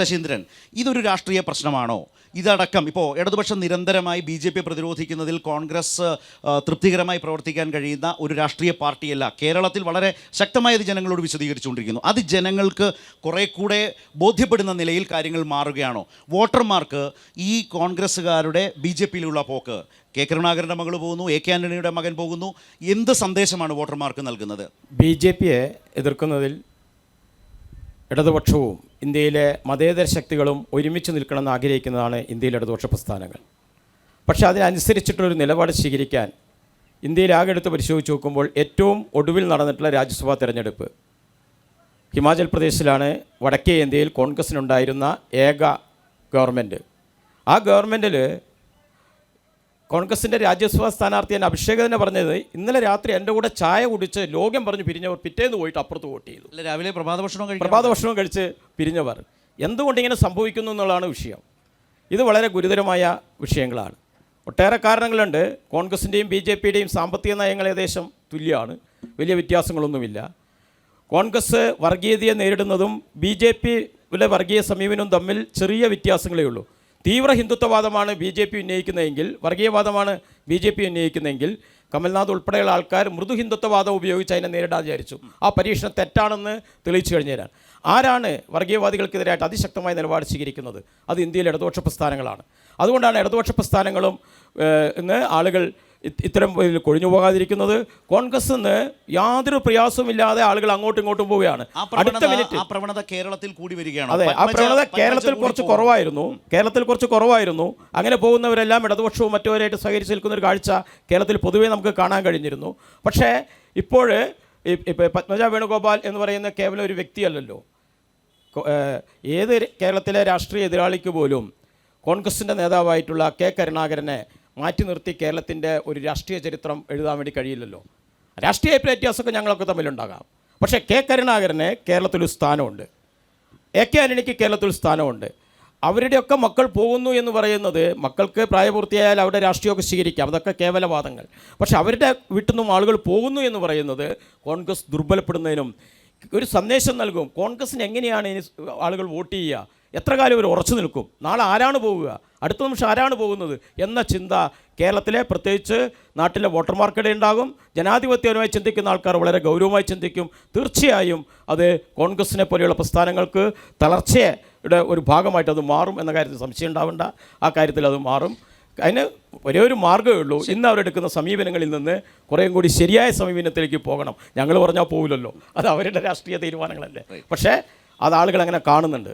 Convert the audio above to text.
ശശീന്ദ്രൻ ഇതൊരു രാഷ്ട്രീയ പ്രശ്നമാണോ? ഇതടക്കം ഇപ്പോൾ ഇടതുപക്ഷം നിരന്തരമായി ബി ജെ പി പ്രതിരോധിക്കുന്നതിൽ കോൺഗ്രസ് തൃപ്തികരമായി പ്രവർത്തിക്കാൻ കഴിയുന്ന ഒരു രാഷ്ട്രീയ പാർട്ടിയല്ല. കേരളത്തിൽ വളരെ ശക്തമായത് ജനങ്ങളോട് വിശദീകരിച്ചുകൊണ്ടിരിക്കുന്നു. അത് ജനങ്ങൾക്ക് കുറെ കൂടെ ബോധ്യപ്പെടുന്ന നിലയിൽ കാര്യങ്ങൾ മാറുകയാണോ? വോട്ടർമാർക്ക് ഈ കോൺഗ്രസ്സുകാരുടെ ബി ജെ പിയിലുള്ള പോക്ക് കെ കരുണാകരന്റെ മകൾ പോകുന്നു എ കെ ആന്റണിയുടെ മകൻ പോകുന്നു എന്ത് സന്ദേശമാണ് വോട്ടർമാർക്ക് നൽകുന്നത്? ബി ജെ പിയെ എതിർക്കുന്നതിൽ ഇടതുപക്ഷവും ഇന്ത്യയിലെ മതേതര ശക്തികളും ഒരുമിച്ച് നിൽക്കണമെന്ന് ആഗ്രഹിക്കുന്നതാണ് ഇന്ത്യയിലെ ഇടതുപക്ഷ പ്രസ്ഥാനങ്ങൾ. പക്ഷേ അതിനനുസരിച്ചിട്ടൊരു നിലപാട് സ്വീകരിക്കാൻ ഇന്ത്യയിൽ ആകെ എടുത്ത് പരിശോധിച്ച് നോക്കുമ്പോൾ ഏറ്റവും ഒടുവിൽ നടന്നിട്ടുള്ള രാജ്യസഭാ തെരഞ്ഞെടുപ്പ്. ഹിമാചൽ പ്രദേശിലാണ് വടക്കേ ഇന്ത്യയിൽ കോൺഗ്രസിനുണ്ടായിരുന്ന ഏക ഗവൺമെന്റ്. ആ ഗവൺമെന്റിൽ കോൺഗ്രസിന്റെ രാജ്യസഭാ സ്ഥാനാർത്ഥിയാൻ അഭിഷേക് തന്നെ പറഞ്ഞത് ഇന്നലെ രാത്രി എന്റെ കൂടെ ചായ കുടിച്ച് ലോകം പറഞ്ഞ് പിരിഞ്ഞവർ പിറ്റേന്ന് പോയിട്ട് അപ്പുറത്ത് വോട്ട് ചെയ്തു. അല്ല രാവിലെ പ്രഭാത ഭക്ഷണം കഴിച്ചു പ്രഭാത ഭക്ഷണം കഴിച്ച് പിരിഞ്ഞവർ. എന്തുകൊണ്ട് ഇങ്ങനെ സംഭവിക്കുന്നു എന്നുള്ളതാണ് വിഷയം. ഇത് വളരെ ഗുരുതരമായ വിഷയങ്ങളാണ്. ഒട്ടേറെ കാരണങ്ങളുണ്ട്. കോൺഗ്രസിന്റെയും ബി ജെ പിയുടെയും സാമ്പത്തിക നയങ്ങൾ ഏകദേശം തുല്യമാണ്. വലിയ വ്യത്യാസങ്ങളൊന്നുമില്ല. കോൺഗ്രസ് വർഗീയതയെ നേരിടുന്നതും ബി ജെ പിയിലെ വർഗീയ സമീപനവും തമ്മിൽ ചെറിയ വ്യത്യാസങ്ങളേ ഉള്ളൂ. തീവ്ര ഹിന്ദുത്വവാദമാണ് ബി ജെ പി ഉന്നയിക്കുന്നതെങ്കിൽ വർഗീയവാദമാണ് ബി ജെ പി ഉന്നയിക്കുന്നതെങ്കിൽ കമൽനാഥ് ഉൾപ്പെടെയുള്ള ആൾക്കാർ മൃദു ഹിന്ദുത്വവാദം ഉപയോഗിച്ച് അതിനെ നേരിടാൻ വിചാരിച്ചു. ആ പരീക്ഷണം തെറ്റാണെന്ന് തെളിയിച്ചു കഴിഞ്ഞാൽ ആരാണ് വർഗീയവാദികൾക്കെതിരായിട്ട് അതിശക്തമായ നിലപാട് സ്വീകരിക്കുന്നത്? അത് ഇന്ത്യയിലെ ഇടതുപക്ഷ പ്രസ്ഥാനങ്ങളാണ്. അതുകൊണ്ടാണ് ഇടതുപക്ഷ പ്രസ്ഥാനങ്ങളും ഇന്ന് ആളുകൾ ഇത്തരം കൊഴിഞ്ഞു പോകാതിരിക്കുന്നത് കോൺഗ്രസ് നിന്ന് യാതൊരു പ്രയാസവുമില്ലാതെ ആളുകൾ അങ്ങോട്ടും ഇങ്ങോട്ടും പോവുകയാണ്. അടുത്ത മിനിറ്റ്. ആ പ്രവണത കേരളത്തിൽ കൂടി വരികയാണ്. അതെ ആ പ്രവണത കേരളത്തിൽ കുറച്ച് കുറവായിരുന്നു. കേരളത്തിൽ കുറച്ച് കുറവായിരുന്നു. അങ്ങനെ പോകുന്നവരെല്ലാം ഇടതുപക്ഷവും മറ്റവരായിട്ട് സഹകരിച്ച് നിൽക്കുന്ന ഒരു കാഴ്ച കേരളത്തിൽ പൊതുവേ നമുക്ക് കാണാൻ കഴിഞ്ഞിരുന്നു. പക്ഷേ ഇപ്പോൾ ഇപ്പോൾ പത്മജ വേണുഗോപാൽ എന്ന് പറയുന്ന കേവലം ഒരു വ്യക്തിയല്ലല്ലോ. ഏത് കേരളത്തിലെ രാഷ്ട്രീയ എതിരാളിക്ക് പോലും കോൺഗ്രസിന്റെ നേതാവായിട്ടുള്ള കെ കരുണാകരനെ മാറ്റി നിർത്തി കേരളത്തിന്റെ ഒരു രാഷ്ട്രീയ ചരിത്രം എഴുതാൻ വേണ്ടി കഴിയില്ലല്ലോ. രാഷ്ട്രീയ വ്യത്യാസമൊക്കെ ഞങ്ങളൊക്കെ തമ്മിലുണ്ടാകാം. പക്ഷേ കെ കരുണാകരന് കേരളത്തിലൊരു സ്ഥാനമുണ്ട്. എ കെ ആന്റണിക്ക് കേരളത്തിൽ സ്ഥാനമുണ്ട്. അവരുടെയൊക്കെ മക്കൾ പോകുന്നു എന്ന് പറയുന്നത് മക്കൾക്ക് പ്രായപൂർത്തിയായാൽ അവിടെ രാഷ്ട്രീയമൊക്കെ സ്വീകരിക്കാം. അതൊക്കെ കേവലവാദങ്ങൾ. പക്ഷേ അവരുടെ വീട്ടിൽ നിന്നും ആളുകൾ പോകുന്നു എന്ന് പറയുന്നത് കോൺഗ്രസ് ദുർബലപ്പെടുന്നതിനും ഒരു സന്ദേശം നൽകും. കോൺഗ്രസിന് എങ്ങനെയാണ് ഇനി ആളുകൾ വോട്ട് ചെയ്യുക? എത്ര കാലം ഇവർ ഉറച്ചു നിൽക്കും? നാളെ ആരാണ് പോവുക? അടുത്ത നിമിഷം ആരാണ് പോകുന്നത് എന്ന ചിന്ത കേരളത്തിലെ പ്രത്യേകിച്ച് നാട്ടിലെ വോട്ടർമാർക്കിടെ ഉണ്ടാകും. ജനാധിപത്യപരമായി ചിന്തിക്കുന്ന ആൾക്കാർ വളരെ ഗൗരവമായി ചിന്തിക്കും. തീർച്ചയായും അത് കോൺഗ്രസിനെ പോലെയുള്ള പ്രസ്ഥാനങ്ങൾക്ക് തളർച്ചയുടെ ഒരു ഭാഗമായിട്ട് അത് മാറും എന്ന കാര്യത്തിൽ സംശയം ഉണ്ടാവേണ്ട. ആ കാര്യത്തിൽ അത് മാറും. അതിന് ഒരേ ഒരു മാർഗമേ ഉള്ളൂ. ഇന്ന് അവരെടുക്കുന്ന സമീപനങ്ങളിൽ നിന്ന് കുറേയും കൂടി ശരിയായ സമീപനത്തിലേക്ക് പോകണം. ഞങ്ങൾ പറഞ്ഞാൽ പോകില്ലല്ലോ അത് അവരുടെ രാഷ്ട്രീയ തീരുമാനങ്ങളല്ലേ. പക്ഷേ അത് ആളുകൾ അങ്ങനെ കാണുന്നുണ്ട്.